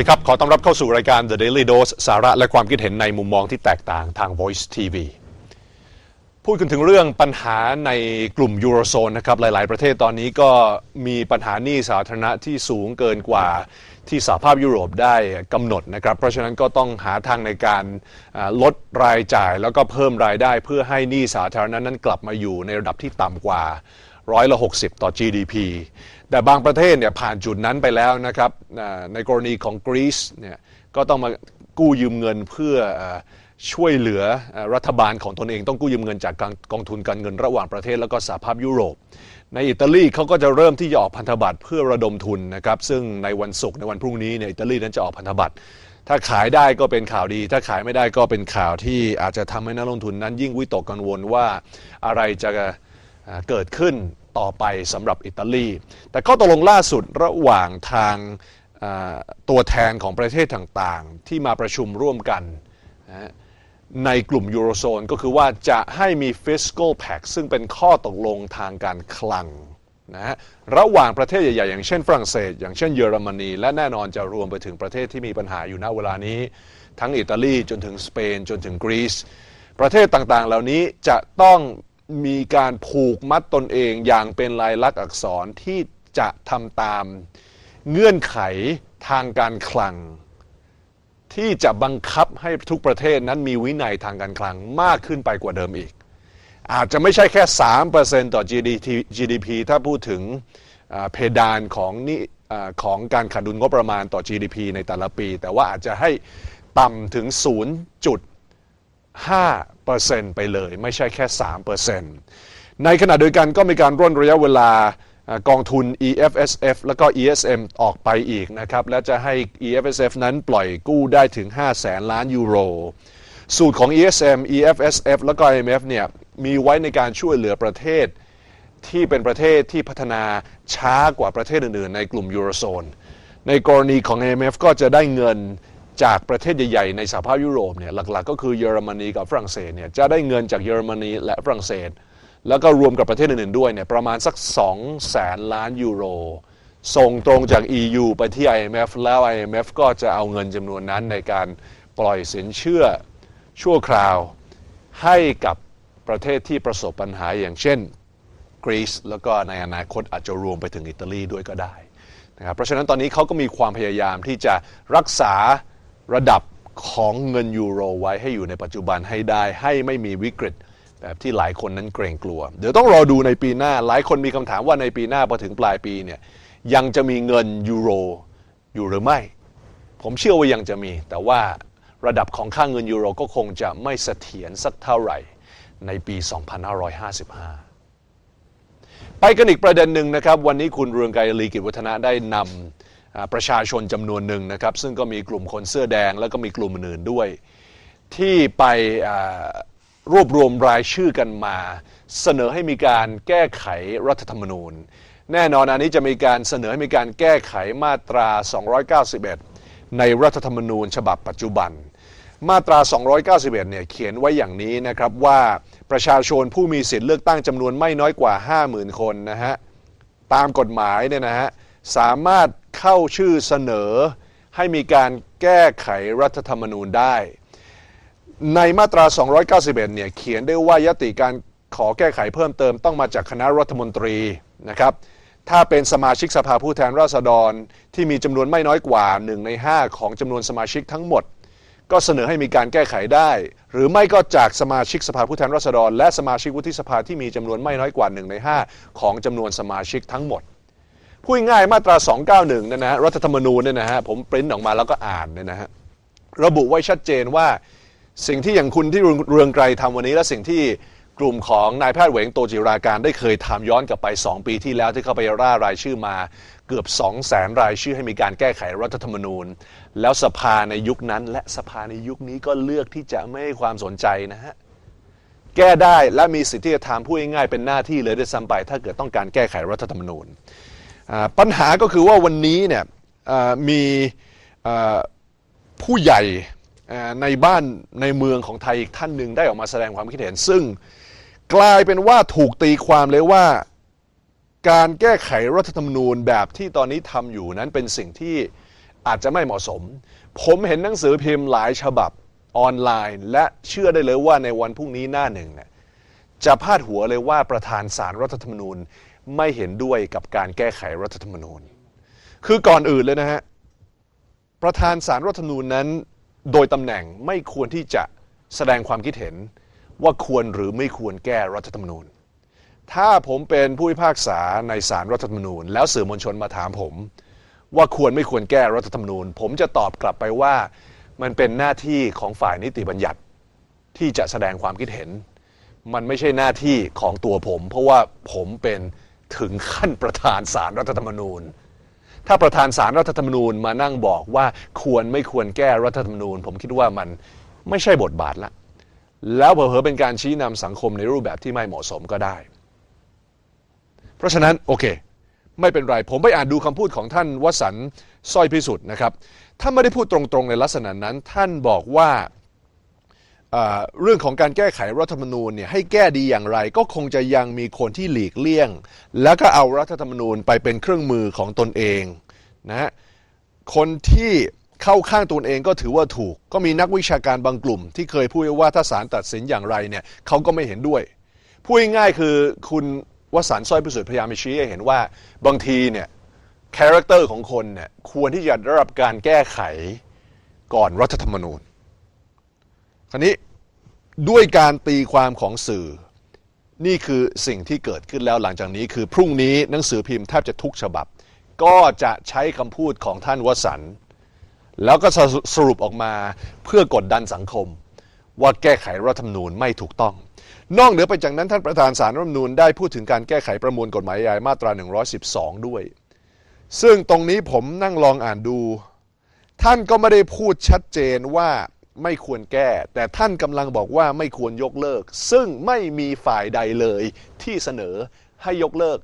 ดีครับ ขอต้อนรับเข้าสู่รายการ The Daily Dose สาระและความคิดเห็นในมุมมองที่แตกต่างทาง Voice TV พูดกันถึงเรื่องปัญหาในกลุ่มยูโรโซนนะครับ หลาย ๆ ประเทศตอนนี้ก็มีปัญหาหนี้สาธารณะที่สูงเกินกว่าที่สหภาพยุโรปได้กำหนดนะครับ เพราะฉะนั้นก็ต้องหาทางในการลดรายจ่ายแล้วก็เพิ่มรายได้เพื่อให้หนี้สาธารณะนั้นกลับมาอยู่ในระดับที่ต่ำกว่า ร้อยละ 60 ต่อ GDP แต่บางประเทศเนี่ยผ่านจุดนั้นไปแล้วนะครับในกรณีของกรีซเนี่ยก็ต้องมากู้ยืมเงินเพื่อช่วยเหลือรัฐบาลของตนเองต้องกู้ยืมเงินจากกองกองทุนการเงินระหว่างประเทศแล้วก็สหภาพยุโรป ในอิตาลีเขาก็จะเริ่มที่จะออกพันธบัตรเพื่อระดมทุนนะครับซึ่งในวันศุกร์ในวันพรุ่งนี้เนี่ยอิตาลีนั้นจะออกพันธบัตรถ้าขายได้ก็เป็นข่าวดี ถ้าขายไม่ได้ก็เป็นข่าวที่อาจจะทำให้นักลงทุนนั้นยิ่งวิตกกังวลว่าอะไรจะ เกิดขึ้นต่อไปสำหรับอิตาลี แต่ข้อตกลงล่าสุดระหว่างทางตัวแทนของประเทศต่างๆ ที่มาประชุมร่วมกันในกลุ่มยูโรโซนก็คือว่าจะให้มี fiscal pact ซึ่งเป็นข้อตกลงทางการคลังนะฮะระหว่างประเทศใหญ่ๆ อย่างเช่นฝรั่งเศส อย่างเช่นเยอรมนี และแน่นอนจะรวมไปถึงประเทศที่มีปัญหาอยู่ณเวลานี้ ทั้งอิตาลีจนถึงสเปนจนถึงกรีซประเทศต่างๆ เหล่านี้จะต้อง มีการผูกมัดตนเองอย่างเป็นลายลักษณ์อักษรที่จะทำตามเงื่อนไขทางการคลัง ที่จะบังคับให้ทุกประเทศนั้นมีวินัยทางการคลังมากขึ้นไปกว่าเดิมอีก อาจจะไม่ใช่แค่ 3%ต่อ GDP GDP ถ้าพูดถึงเพดานของนี่ของการขาดดุลงบประมาณต่อ GDP ในแต่ละปี แต่ว่าอาจจะให้ต่ำถึง 5%ไปเลย ไม่ใช่แค่ 3%ในขณะเดียวกันก็มีการร่นระยะเวลาอ่ากองทุน EFSF แล้วก็ ESM ออกไปอีกนะครับ และจะให้ EFSF นั้นปล่อยกู้ได้ถึง 5 แสนล้านยูโร สูตรของ ESM EFSF แล้วก็ IMF เนี่ยมีไว้ในการช่วยเหลือประเทศที่เป็นประเทศที่พัฒนาช้ากว่าประเทศอื่น ๆ ในกลุ่มยูโรโซน ในกรณีของ IMF ก็จะได้เงิน จากประเทศใหญ่ๆในสหภาพยุโรปเนี่ยหลักๆ ก็คือเยอรมนีกับฝรั่งเศสเนี่ยจะได้เงินจากเยอรมนีและฝรั่งเศส แล้วก็รวมกับประเทศอื่นๆด้วยเนี่ยประมาณสัก2แสนล้านยูโร ส่งตรงจาก EU ไปที่ IMF แล้ว IMF ก็จะเอาเงินจำนวนนั้นในการปล่อยสินเชื่อชั่วคราวให้กับประเทศที่ประสบปัญหาอย่างเช่นกรีซแล้วก็ในอนาคตอาจจะรวมไปถึงอิตาลีด้วยก็ได้นะครับเพราะฉะนั้นตอนนี้เขาก็มีความพยายามที่จะรักษา ระดับของเงินยูโรไว้ให้อยู่ในปัจจุบันให้ได้ให้ไม่มีวิกฤตแบบที่หลายคนนั้นเกรงกลัว เดี๋ยวต้องรอดูในปีหน้า หลายคนมีคำถามว่าในปีหน้าพอถึงปลายปีเนี่ยยังจะมีเงินยูโรอยู่หรือไม่ ผมเชื่อว่ายังจะมี แต่ว่าระดับของค่าเงินยูโรก็คงจะไม่เสถียรสักเท่าไหร่ในปี 2555 ไปกันอีกประเด็นหนึ่งนะครับ วันนี้คุณเรืองไกรลีกิจวัฒนะได้นำ ประชาชนจำนวนหนึ่งนะครับ ซึ่งก็มีกลุ่มคนเสื้อแดงแล้วก็มีกลุ่มอื่นด้วย ที่ไปรวบรวมรายชื่อกันมา เสนอให้มีการแก้ไขรัฐธรรมนูญ แน่นอนอันนี้จะมีการเสนอให้มีการแก้ไขมาตรา 291 ในรัฐธรรมนูญฉบับปัจจุบัน มาตรา 291 เนี่ยเขียนไว้อย่างนี้นะครับว่าประชาชนผู้มีสิทธิ์เลือกตั้งจำนวนไม่น้อยกว่า 50,000 คนนะฮะตามกฎหมายเนี่ยนะฮะสามารถ เข้าชื่อเสนอให้มีการแก้ไขรัฐธรรมนูญได้ ในมาตรา 291 เนี่ยเขียนได้ว่ายติการขอแก้ไขเพิ่มเติมต้องมาจากคณะรัฐมนตรีนะครับ ถ้าเป็นสมาชิกสภาผู้แทนราษฎรที่มีจำนวนไม่น้อยกว่า 1 ใน 5 ของจำนวนสมาชิกทั้งหมด ก็เสนอให้มีการแก้ไขได้ หรือไม่ก็จากสมาชิกสภาผู้แทนราษฎร และสมาชิกวุฒิสภาที่มีจำนวนไม่น้อยกว่า 1 ใน 5 ของจำนวนสมาชิกทั้งหมด พูดง่ายมาตรา 291เนี่ยนะฮะรัฐธรรมนูญเนี่ยนะฮะผมปริ้นออกมาแล้วก็อ่านเนี่ยนะฮะระบุไว้ชัดเจนว่าสิ่งที่อย่างคุณที่เรืองไกรทำวันนี้ และสิ่งที่กลุ่มของนายแพทย์เหวงโตจิราการได้เคยทำย้อนกลับไป 2 ปีที่แล้วที่เข้าไปร่ารายชื่อมาเกือบ 2 0 0แสนรายชื่อให้มีการแก้ไขรัฐธรรมนูญ แล้วสภาในยุคนั้น และสภาในยุคนี้ก็เลือกที่จะไม่ให้ความสนใจนะฮะแก้ได้และมีสิทธิที่จะทำพูดง่ายๆเป็นหน้าที่เลยด้วยซ้ำไปถ้าเกิดต้องการแก้ไขรัฐธรรมนูญ ปัญหาก็คือว่าวันนี้เนี่ยมีผู้ใหญ่ในบ้านในเมืองของไทยอีกท่านหนึ่งได้ออกมาแสดงความคิดเห็น ซึ่งกลายเป็นว่าถูกตีความเลยว่าการแก้ไขรัฐธรรมนูญแบบที่ตอนนี้ทำอยู่นั้นเป็นสิ่งที่อาจจะไม่เหมาะสม ผมเห็นหนังสือพิมพ์หลายฉบับออนไลน์ และเชื่อได้เลยว่าในวันพรุ่งนี้หน้าหนึ่งเนี่ยจะพาดหัวเลยว่าประธานสารรัฐธรรมนูญ ไม่เห็นด้วยกับการแก้ไขรัฐธรรมนูญ คือก่อนอื่นเลยนะฮะ ประธานสารรัฐธรรมนูญนั้น โดยตำแหน่งไม่ควรที่จะแสดงความคิดเห็นว่าควรหรือไม่ควรแก้รัฐธรรมนูญ ถ้าผมเป็นผู้พิพากษาในศารรัฐธรรมนูญ แล้วสื่อมวลชนมาถามผม ว่าควรไม่ควรแก้รัฐธรรมนูญ ผมจะตอบกลับไปว่ามันเป็นหน้าที่ของฝ่ายนิติบัญญัติที่จะแสดงความคิดเห็น มันไม่ใช่หน้าที่ของตัวผม เพราะว่าผมเป็น ถึงขั้นประธานสารรัฐธรรมนูญ ถ้าประธานสารรัฐธรรมนูญมานั่งบอกว่าควรไม่ควรแก้รัฐธรรมนูญ ผมคิดว่ามันไม่ใช่บทบาทละ แล้วเผลอเป็นการชี้นำสังคมในรูปแบบที่ไม่เหมาะสมก็ได้ เพราะฉะนั้นโอเค ไม่เป็นไร ผมไปอ่านดูคำพูดของท่านวสันต์สร้อยพิสุทธิ์นะครับท่านไม่ได้พูดตรงๆในลักษณะนั้น ท่านบอกว่า เรื่องของการแก้ไขรัฐธรรมนูญเนี่ยให้แก้ดีอย่างไร ก็คงจะยังมีคนที่หลีกเลี่ยง แล้วก็เอารัฐธรรมนูญไปเป็นเครื่องมือของตนเองนะคนที่เข้าข้างตนเองก็ถือว่าถูก ก็มีนักวิชาการบางกลุ่ม ที่เคยพูดว่าถ้าศาลตัดสินอย่างไรเนี่ยเขาก็ไม่เห็นด้วยพูดง่ายๆคือคุณวสันต์สร้อยพิสุทธิ์พยายามชี้ให้เห็นว่าบางทีเนี่ยคาแรคเตอร์ของคนเนี่ยควรที่จะได้รับการแก้ไขก่อนรัฐธรรมนูญ คราวนี้ด้วยการตีความของสื่อ นี่คือสิ่งที่เกิดขึ้นแล้วหลังจากนี้คือพรุ่งนี้หนังสือพิมพ์แทบจะทุกฉบับ ก็จะใช้คำพูดของท่านวสันต์แล้วก็สรุปออกมาเพื่อกดดันสังคม ว่าแก้ไขรัฐธรรมนูญไม่ถูกต้อง นอกเหนือไปจากนั้นท่านประธานสารรัฐธรรมนูญได้พูดถึงการแก้ไขประมวลกฎหมายใหญ่มาตรา 112 ด้วย ซึ่งตรงนี้ผมนั่งลองอ่านดู ท่านก็ไม่ได้พูดชัดเจนว่า ไม่ควรแก้ แต่ท่านกำลังบอกว่าไม่ควรยกเลิก ซึ่งไม่มีฝ่ายใดเลยที่เสนอให้ยกเลิก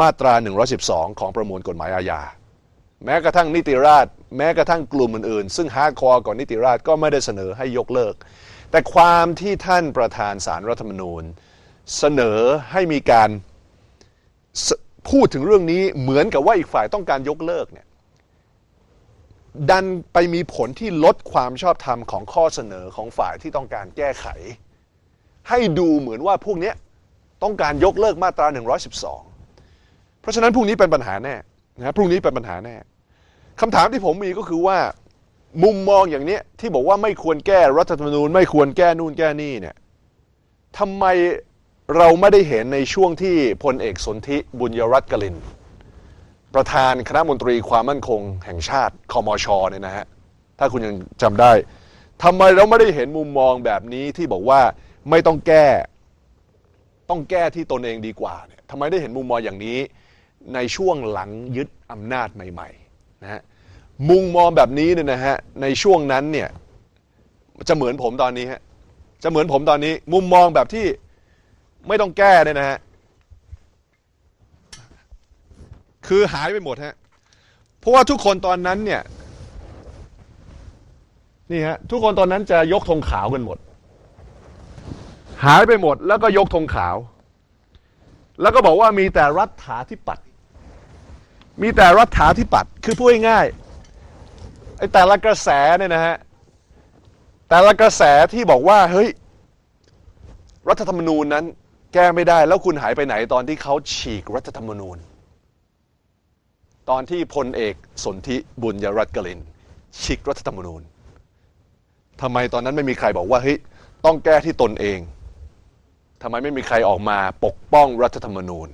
มาตรา 112 ของประมวลกฎหมายอาญา แม้กระทั่งนิติราษฎร์แม้กระทั่งกลุ่มอื่นๆ ซึ่งฮาร์ดคอร์ก่อนนิติราษฎร์ก็ไม่ได้เสนอให้ยกเลิก แต่ความที่ท่านประธานสารรัฐธรรมนูญ เสนอให้มีการพูดถึงเรื่องนี้เหมือนกับว่าอีกฝ่ายต้องการยกเลิกเนี่ย ดันไปมีผลที่ลดความชอบธรรมของข้อเสนอของฝ่ายที่ต้องการแก้ไข ให้ดูเหมือนว่าพวกนี้ต้องการยกเลิกมาตรา 112 เพราะฉะนั้นพรุ่งนี้เป็นปัญหาแน่นะพรุ่งนี้เป็นปัญหาแน่คำถามที่ผมมีก็คือว่ามุมมองอย่างนี้ที่บอกว่าไม่ควรแก้รัฐธรรมนูญ ไม่ควรแก้นู่นแก้นี่เนี่ยทำไมเราไม่ได้เห็นในช่วงที่พลเอกสนธิบุญยรัตน์กลิน ประธานคณะมนตรีความมั่นคงแห่งชาติคอมชเนี่ยนะฮะถ้าคุณยังจำได้ทำไมเราไม่ได้เห็นมุมมองแบบนี้ที่บอกว่าไม่ต้องแก้ ต้องแก้ที่ตนเองดีกว่าเนี่ยทำไมได้เห็นมุมมองอย่างนี้ ในช่วงหลังยึดอำนาจใหม่ๆนะฮะมุมมองแบบนี้เนี่ยนะฮะในช่วงนั้นเนี่ยจะเหมือนผมตอนนี้ฮะจะเหมือนผมตอนนี้ มุมมองแบบที่ไม่ต้องแก้เนี่ยนะฮะ คือหายไปหมดฮะเพราะว่าทุกคนตอนนั้นเนี่ยนี่ฮะทุกคนตอนนั้นจะยกธงขาวกันหมด หายไปหมดแล้วก็ยกธงขาว แล้วก็บอกว่ามีแต่รัฐาธิปัตย์มีแต่รัฐาธิปัตย์คือพูดง่ายๆไอ้แต่ละกระแสเนี่ยนะฮะแต่ละกระแสที่บอกว่าเฮ้ยรัฐธรรมนูญนั้นแก้ไม่ได้แล้วคุณหายไปไหนตอนที่เขาฉีกรัฐธรรมนูญ ตอนที่พลเอกสนธิบุญยรัตน์กลินฉีกรัฐธรรมนูญทำไมตอนนั้นไม่มีใครบอกว่าเฮ้ยต้องแก้ที่ตนเองทำไมไม่มีใครออกมาปกป้องรัฐธรรมนูญ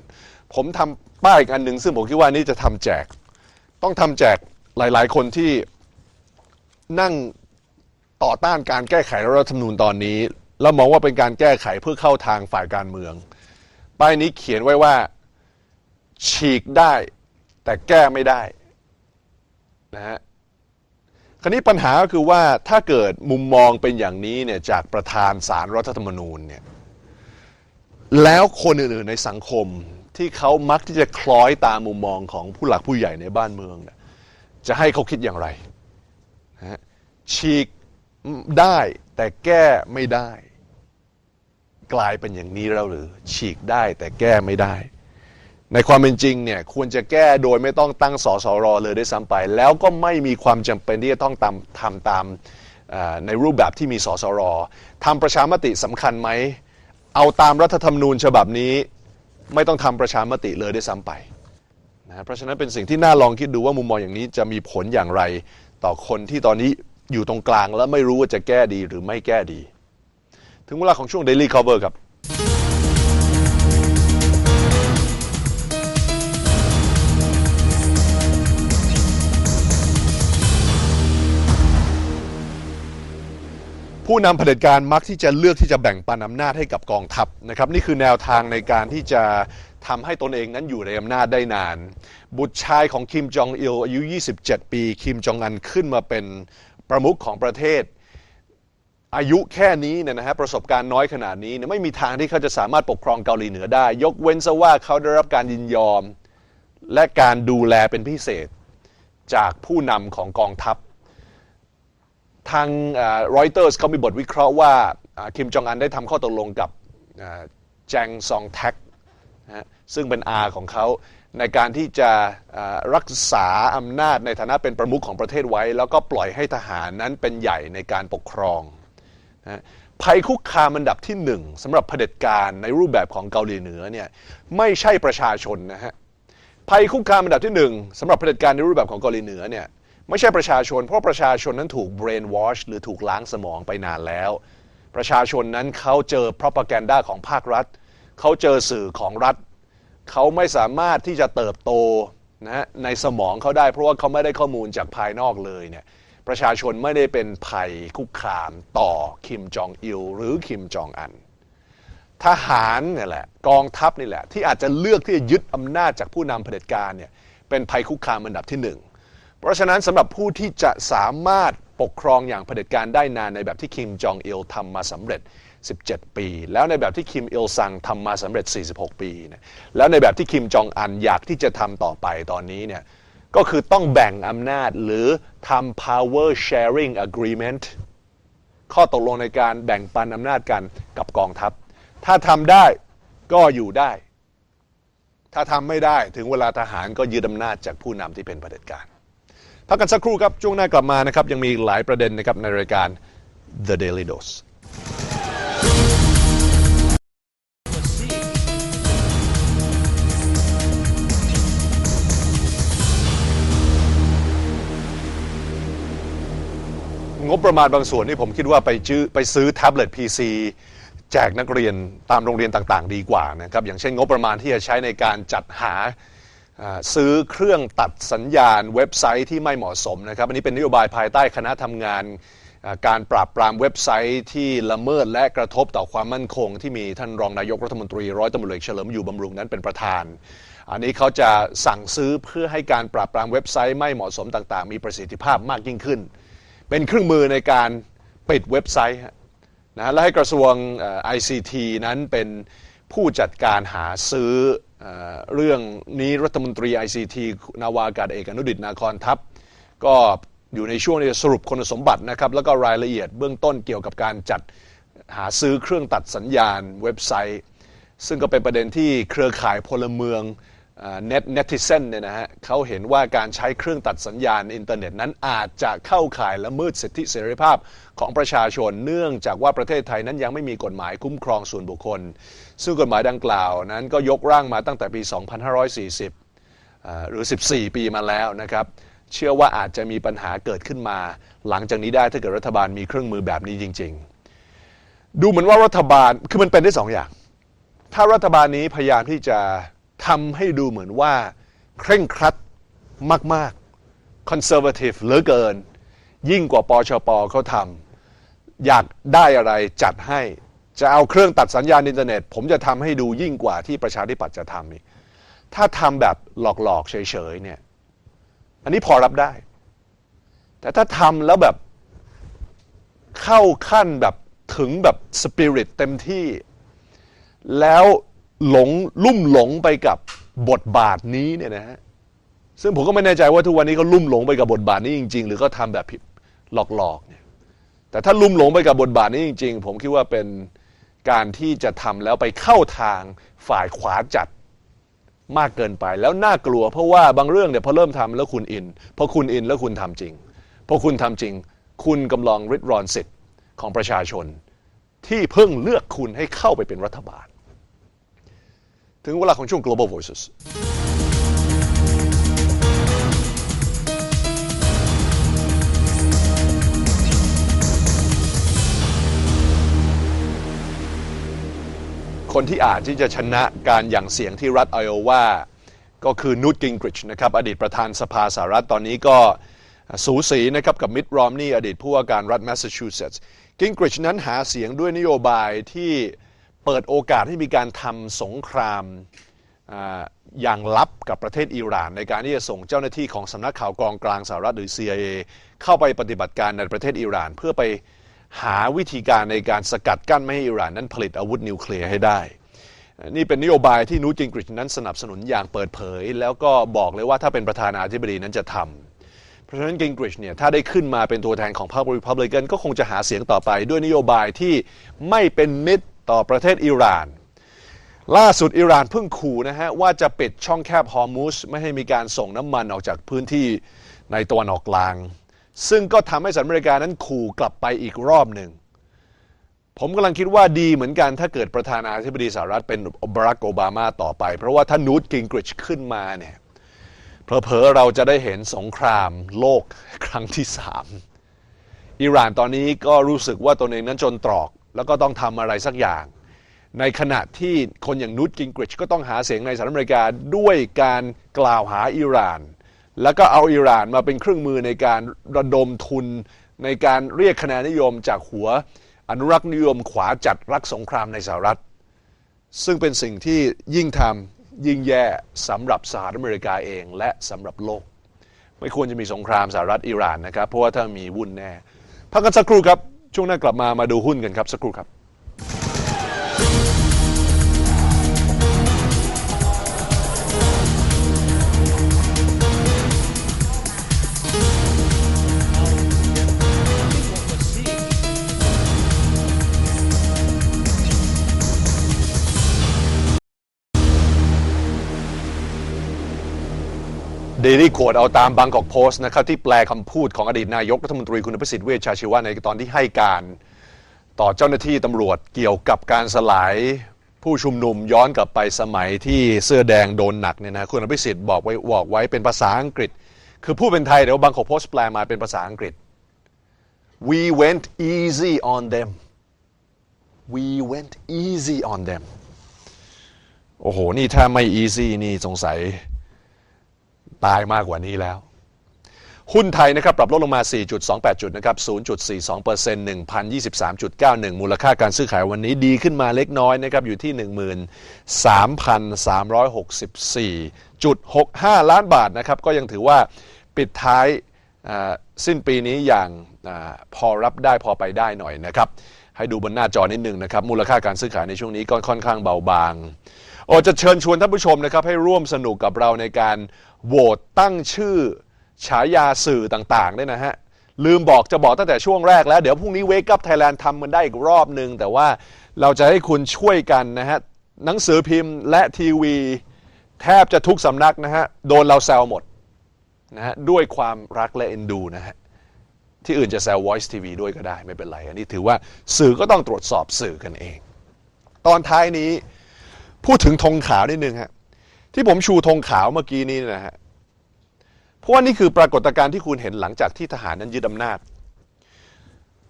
ผมทำป้ายอีกอันหนึ่งซึ่งผมคิดว่านี่จะทำแจก ต้องทำแจกหลาย ๆ คนที่นั่งต่อต้านการแก้ไขรัฐธรรมนูญตอนนี้ แล้วมองว่าเป็นการแก้ไขเพื่อเข้าทางฝ่ายการเมือง ป้ายนี้เขียนไว้ว่า ฉีกได้ แต่แก้ไม่ได้นะฮะคราวนี้ปัญหาก็คือว่าถ้าเกิดมุมมองเป็นอย่างนี้เนี่ยจากประธานสารรัฐธรรมนูญเนี่ยแล้วคนอื่นๆในสังคมที่เขามักที่จะคล้อยตามมุมมองของผู้หลักผู้ใหญ่ในบ้านเมืองเนี่ยจะให้เขาคิดอย่างไรนะฮะฉีกได้แต่แก้ไม่ได้ กลายเป็นอย่างนี้แล้วหรือ ฉีกได้แต่แก้ไม่ได้ ในความเป็นจริงเนี่ยควรจะแก้โดยไม่ต้องตั้งสสรเลยได้ซ้ำไป แล้วก็ไม่มีความจำเป็นที่จะต้องทำตามในรูปแบบที่มีสสรทำประชามติสำคัญไหม เอาตามรัฐธรรมนูญฉบับนี้ ไม่ต้องทำประชามติเลยได้ซ้ำไปนะเพราะฉะนั้นเป็นสิ่งที่น่าลองคิดดูว่ามุมมองอย่างนี้จะมีผลอย่างไร ต่อคนที่ตอนนี้อยู่ตรงกลาง และไม่รู้ว่าจะแก้ดีหรือไม่แก้ดี ถึงเวลาของช่วง Daily Cover ครับ ผู้นำเผด็จการมักที่จะเลือกที่จะแบ่งปันอำนาจให้กับกองทัพนะครับนี่คือแนวทางในการที่จะทำให้ตนเองนั้นอยู่ในอำนาจได้นาน บุตรชายของคิมจองอิลอายุ 27 ปี คิมจองอันขึ้นมาเป็นประมุขของประเทศ อายุแค่นี้เนี่ยนะฮะประสบการณ์น้อยขนาดนี้เนี่ยไม่มีทางที่เขาจะสามารถปกครองเกาหลีเหนือได้ ยกเว้นซะว่าเขาได้รับการยินยอม และการดูแลเป็นพิเศษ จากผู้นำของกองทัพ ทางรอยเตอร์สเขามีบทวิเคราะห์ว่าคิมจองอันได้ทำข้อตกลงกับแจงซองแท็กซึ่งเป็นอาของเขาในการที่จะรักษาอำนาจในฐานะเป็นประมุขของประเทศไว้ แล้วก็ปล่อยให้ทหารนั้นเป็นใหญ่ในการปกครอง ภัยคุกคามอันดับที่หนึ่งสำหรับเผด็จการในรูปแบบของเกาหลีเหนือเนี่ยไม่ใช่ประชาชนนะฮะภัยคุกคามอันดับที่หนึ่งสำหรับเผด็จการในรูปแบบของเกาหลีเหนือเนี่ย ไม่ใช่ประชาชน เพราะประชาชนนั้นถูก brain wash หรือถูกล้างสมองไปนานแล้ว ประชาชนนั้นเขาเจอ propaganda ของภาครัฐ เขาเจอสื่อของรัฐ เขาไม่สามารถที่จะเติบโตนะฮะในสมองเขาได้ เพราะว่าเขาไม่ได้ข้อมูลจากภายนอกเลยเนี่ยประชาชนไม่ได้เป็นภัยคุกคามต่อคิมจองอิลหรือคิมจองอัน ทหารเนี่ยแหละกองทัพนี่แหละ ที่อาจจะเลือกที่จะยึดอำนาจจากผู้นำเผด็จการเนี่ยเป็นภัยคุกคามอันดับที่หนึ่ง เพราะฉะนั้นสำหรับผู้ที่จะสามารถปกครองอย่างเผด็จการได้นานในแบบที่คิมจองอิลทำมาสำเร็จ 17 ปี แล้วในแบบที่คิมอิลซังทำมาสำเร็จ 46 ปีเนี่ยแล้วในแบบที่คิมจองอันอยากที่จะทำต่อไปตอนนี้เนี่ยก็คือต้องแบ่งอำนาจหรือทำ power sharing agreement ข้อตกลงในการแบ่งปันอำนาจกันกับกองทัพ ถ้าทำได้ก็อยู่ได้ ถ้าทำไม่ได้ถึงเวลาทหารก็ยึดอำนาจจากผู้นำที่เป็นเผด็จการ พักกันสักครู่ครับ ช่วงหน้ากลับมานะครับ ยังมีหลายประเด็นนะครับในรายการ The Daily Dose งบประมาณบางส่วนนี่ผมคิดว่าไปจื้อไปซื้อแท็บเล็ต PC แจกนักเรียนตามโรงเรียนต่างๆ ดีกว่านะครับ อย่างเช่นงบประมาณที่จะใช้ในการจัดหา ซื้อเครื่องตัดสัญญาณเว็บไซต์ที่ไม่เหมาะสมนะครับ อันนี้เป็นนโยบายภายใต้คณะทำงานการปราบปรามเว็บไซต์ที่ละเมิดและกระทบต่อความมั่นคง ที่มีท่านรองนายกรัฐมนตรีร้อยตำรวจเอกเฉลิมอยู่บำรุงนั้นเป็นประธาน อันนี้เขาจะสั่งซื้อเพื่อให้การปราบปรามเว็บไซต์ไม่เหมาะสมต่างๆ มีประสิทธิภาพมากยิ่งขึ้น เป็นเครื่องมือในการปิดเว็บไซต์ฮะนะและให้กระทรวงเอ่อ ICT นั้นเป็น ผู้จัดการหาซื้อเอเรื่องนี้รัฐมนตรี ICT นาวากาศเอกอนุดิตนาคอนทัพ ก็อยู่ในช่วงที่จะสรุปคุณสมบัตินะครับ แล้วก็รายละเอียดเบื้องต้นเกี่ยวกับการจัดหาซื้อเครื่องตัดสัญญาณเว็บไซต์ ซึ่งก็เป็นประเด็นที่เครือข่ายพลเมือง เน็ตเนติเซนเนี่ยนะฮะเขาเห็นว่าการใช้เครื่องตัดสัญญาณอินเทอร์เน็ตนั้นอาจจะเข้าข่ายละเมิดสิทธิเสรีภาพของประชาชนเนื่องจากว่าประเทศไทยนั้นยังไม่มีกฎหมายคุ้มครองส่วนบุคคล ซึ่งกฎหมายดังกล่าวนั้นก็ยกร่างมาตั้งแต่ปี 2540อ่าหรือ 14 ปีมาแล้วนะครับ เชื่อว่าอาจจะมีปัญหาเกิดขึ้นมา หลังจากนี้ได้ถ้าเกิดรัฐบาลมีเครื่องมือแบบนี้จริง ๆ ดูเหมือนว่ารัฐบาลคือมันเป็นได้สองอย่าง ถ้ารัฐบาลนี้พยายามที่จะ ทำให้ดูเหมือนว่า เคร่งครัดมาก ๆ conservative เหลือเกิน ยิ่งกว่าปชปเขาทำอยากได้อะไรจัดให้ จะเอาเครื่องตัดสัญญาณอินเทอร์เน็ต ผมจะทำให้ดูยิ่งกว่าที่ประชาธิปัตย์จะทำอีก ถ้าทำแบบหลอก ๆ เฉย ๆ เนี่ย อันนี้พอรับได้ แต่ถ้าทำแล้วแบบเข้าขั้นแบบถึงแบบสปิริตเต็มที่ แล้ว หลงลุ่มหลงไปกับบทบาทนี้เนี่ยนะฮะซึ่งผมก็ไม่แน่ใจว่าทุกวันนี้เขาลุ่มหลงไปกับบทบาทนี้จริง ๆ หรือก็ทำแบบผิดหลอกๆเนี่ยแต่ถ้าลุ่มหลงไปกับบทบาทนี้จริง ๆ ผมคิดว่าเป็นการที่จะทำแล้วไปเข้าทางฝ่ายขวาจัดมากเกินไป แล้วน่ากลัว เพราะว่าบางเรื่องเนี่ยพอเริ่มทำแล้วคุณอินพอคุณอินแล้วคุณทำจริงพอคุณทำจริง คุณกำลังริดรอนสิทธิ์ของประชาชน ที่เพิ่งเลือกคุณให้เข้าไปเป็นรัฐบาล ถึงเวลาของช่วง global voices คนที่อาจที่จะชนะการหยั่งเสียงที่รัฐไอโอวาก็คือนูตกิงกริชนะครับ อดีตประธานสภาสหรัฐตอนนี้ก็สูสีนะครับ กับมิตรรอมนี่อดีตผู้ว่าการรัฐแมสซาชูเซตส์กิงกริชนั้นหาเสียงด้วยนโยบายที่ เปิดโอกาสให้มีการทำสงครามอย่างลับกับประเทศอิหร่าน ในการที่จะส่งเจ้าหน้าที่ของสำนักข่าวกองกลางสหรัฐหรือ CIA เข้าไปปฏิบัติการในประเทศอิหร่าน เพื่อไปหาวิธีการในการสกัดกั้นไม่ให้อิหร่านนั้นผลิตอาวุธนิวเคลียร์ให้ได้ นี่เป็นนโยบายที่นูตจิงกริชนั้นสนับสนุนอย่างเปิดเผย แล้วก็บอกเลยว่าถ้าเป็นประธานาธิบดีนั้นจะทำเพราะฉะนั้นกิงกริชเนี่ยถ้าได้ขึ้นมาเป็นตัวแทนของพรรครีพับลิกันก็คงจะหาเสียงต่อไปด้วยนโยบายที่ไม่เป็นมิตร ต่อประเทศอิหร่าน ล่าสุดอิหร่านเพิ่งขู่นะฮะว่าจะปิดช่องแคบฮอร์มุสไม่ให้มีการส่งน้ำมันออกจากพื้นที่ในตะวันออกกลาง ซึ่งก็ทำให้สหรัฐอเมริกานั้นขู่กลับไปอีกรอบหนึ่งผมกำลังคิดว่าดีเหมือนกันถ้าเกิดประธานาธิบดีสหรัฐเป็นบารักโอบามาต่อไป เพราะว่าถ้านูตกิงกริชขึ้นมาเนี่ยเผลอเราจะได้เห็นสงครามโลกครั้งที่สามอิหร่านตอนนี้ก็รู้สึกว่าตัวเองนั้นจนตรอก แล้วก็ต้องทำอะไรสักอย่าง ในขณะที่คนอย่างนูตกิงกริชก็ต้องหาเสียงในสหรัฐอเมริกาด้วยการกล่าวหาอิหร่าน แล้วก็เอาอิหร่านมาเป็นเครื่องมือในการระดมทุน ในการเรียกคะแนนนิยมจากหัวอนุรักษ์นิยมขวาจัดรักสงครามในสหรัฐ ซึ่งเป็นสิ่งที่ยิ่งทำยิ่งแย่สำหรับสหรัฐอเมริกาเองและสำหรับโลก ไม่ควรจะมีสงครามสหรัฐอิหร่านนะครับ เพราะว่าถ้ามีวุ่นแน่ พักกันสักครู่ครับ ช่วงหน้ากลับมามาดูหุ้นกันครับสักครู่ครับ เดลี่โคดเอาตามบางกอกโพสต์นะครับที่แปลคำพูดของอดีตนายกรัฐมนตรีคุณประสิทธิ์เวชชาชีวะในตอนที่ให้การต่อเจ้าหน้าที่ตำรวจเกี่ยวกับการสลายผู้ชุมนุมย้อนกลับไปสมัยที่เสื้อแดงโดนหนักเนี่ยนะคุณอภิสิทธิ์บอกไว้บอกไว้เป็นภาษาอังกฤษ คือพูดเป็นไทยเดี๋ยวบางกอกโพสต์แปลมาเป็นภาษาอังกฤษ we went easy on them we went easy on them โอ้โห นี่ถ้าไม่ easy นี่สงสัย ตายมากกว่านี้แล้ว หุ้นไทยนะครับปรับลดลงมา 4.28 จุดนะครับ 0.42เปอร์เซ็นต์1,023.91 มูลค่าการซื้อขายวันนี้ดีขึ้นมาเล็กน้อยนะครับอยู่ที่ 13,364.65 ล้านบาทนะครับก็ยังถือว่าปิดท้ายสิ้นปีนี้อย่างอพอรับได้พอไปได้หน่อยนะครับ ให้ดูบนหน้าจอนิดนึงนะครับ มูลค่าการซื้อขายในช่วงนี้ก็ค่อนข้างเบาบาง โอจะเชิญชวนท่านผู้ชมนะครับ ให้ร่วมสนุกกับเราในการโหวตตั้งชื่อ ฉายาสื่อต่างๆด้วยนะฮะ ลืมบอกจะบอกตั้งแต่ช่วงแรกแล้ว เดี๋ยวพรุ่งนี้เวกับไทยแลนด์ทำมันได้อีกรอบหนึ่งแต่ว่าเราจะให้คุณช่วยกันนะฮะ หนังสือพิมพ์และทีวี แทบจะทุกสำนักนะฮะ โดนเราแซวหมดนะฮะ ด้วยความรักและเอ็นดูนะฮะที่อื่นจะแซว Voice TV ด้วยก็ได้ไม่เป็นไร อันนี้ถือว่าสื่อก็ต้องตรวจสอบสื่อกันเอง ตอนท้ายนี้ พูดถึงธงขาวนิดนึงฮะที่ผมชูธงขาวเมื่อกี้นี้นะฮะเพราะว่านี่คือปรากฏการณ์ที่คุณเห็นหลังจากที่ทหารนั้นยึดอำนาจ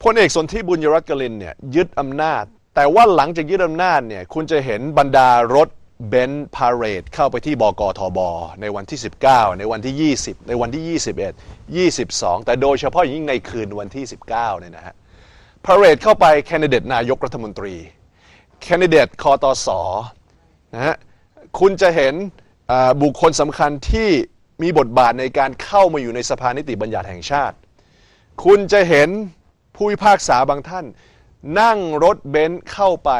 พลเอกสนธิบุญยรัตน์กลินเนี่ยยึดอำนาจ แต่ว่าหลังจากยึดอำนาจเนี่ยคุณจะเห็นบรรดารถเบนซ์พาเรดเข้าไปที่บกทบ ในวันที่ 19 ในวันที่ 20 ในวันที่ 21 22 แต่โดยเฉพาะอย่างยิ่งในคืนวันที่ 19เนี่ยนะฮะพาเรดเข้าไปแคนดิเดตนายกรัฐมนตรีแคนดิเดตคอตส นะฮะคุณจะเห็นบุคคลสำคัญที่มีบทบาทในการเข้ามาอยู่ในสภานิติบัญญัติแห่งชาติ คุณจะเห็นผู้พิพากษาบางท่าน นั่งรถเบนซ์เข้าไป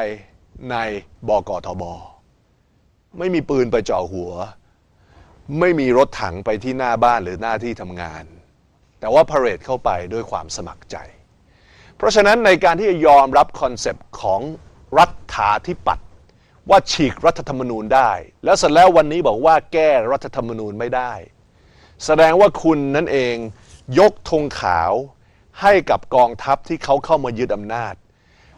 ในบกทบ ไม่มีปืนไปจ่อหัว ไม่มีรถถังไปที่หน้าบ้านหรือหน้าที่ทำงาน แต่ว่าพาเรดเข้าไปด้วยความสมัครใจ เพราะฉะนั้นในการที่จะยอมรับคอนเซปต์ของรัฐาธิปัตย ว่าฉีกรัฐธรรมนูญได้ แล้วเสร็จแล้ววันนี้บอกว่าแก้รัฐธรรมนูญไม่ได้ แสดงว่าคุณนั่นเองยกธงขาวให้กับกองทัพที่เขาเข้ามายึดอำนาจ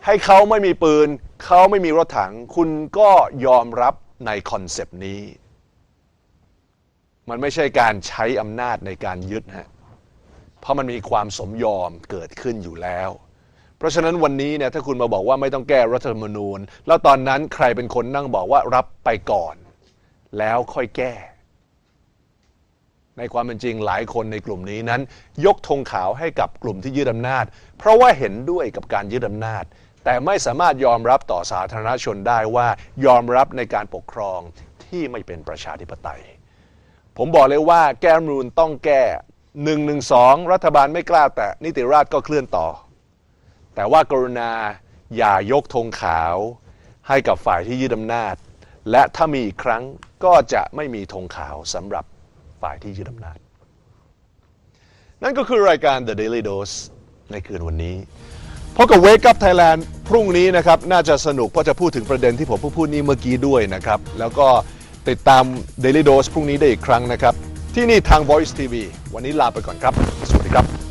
ให้เขาไม่มีปืน เขาไม่มีรถถัง คุณก็ยอมรับในคอนเซป ต์นี้ มันไม่ใช่การใช้อำนาจในการยึดฮะเพราะมันมีความสมยอมเกิดขึ้นอยู่แล้ว เพราะฉะนั้นวันนี้เนี่ยถ้าคุณมาบอกว่าไม่ต้องแก้รัฐธรรมนูญ แล้วตอนนั้นใครเป็นคนนั่งบอกว่ารับไปก่อน แล้วค่อยแก้ ในความเป็นจริงหลายคนในกลุ่มนี้นั้น ยกธงขาวให้กับกลุ่มที่ยึดอำนาจ เพราะว่าเห็นด้วยกับการยึดอำนาจ แต่ไม่สามารถยอมรับต่อสาธารณชนได้ว่ายอมรับในการปกครองที่ไม่เป็นประชาธิปไตย ผมบอกเลยว่าแก้รัฐธรรมนูญต้องแก้1นึรัฐบาลไม่กล้าแต่นิติราษฎร์ก็เคลื่อนต่อ แต่ว่ากรุณาอย่ายกธงขาว ให้กับฝ่ายที่ยึดอำนาจ และถ้ามีอีกครั้งก็จะไม่มีธงขาวสำหรับฝ่ายที่ยึดอำนาจ นั่นก็คือรายการ The Daily Dose ในคืนวันนี้พบกับ Wake Up Thailand พรุ่งนี้นะครับ น่าจะสนุกเพราะจะพูดถึงประเด็นที่ผมพิ่งพูดนี้เมื่อกี้ด้วยนะครับ แล้วก็ติดตาม Daily Dose พรุ่งนี้ได้อีกครั้งนะครับ ที่นี่ทาง Voice TV วันนี้ลาไปก่อนครับ สวัสดีครับ